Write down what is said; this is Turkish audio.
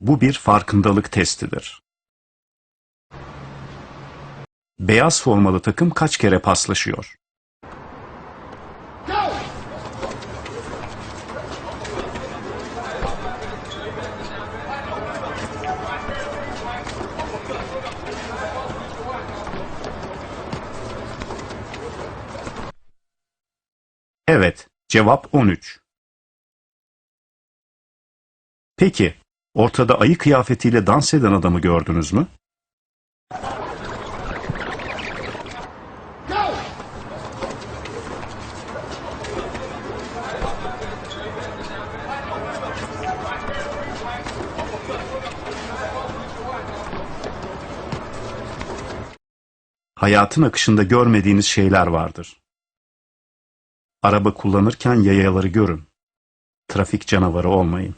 Bu bir farkındalık testidir. Beyaz formalı takım kaç kere paslaşıyor? Evet, cevap 13. Peki, ortada ayı kıyafetiyle dans eden adamı gördünüz mü? Hayatın akışında görmediğiniz şeyler vardır. Araba kullanırken yayaları görün. Trafik canavarı olmayın.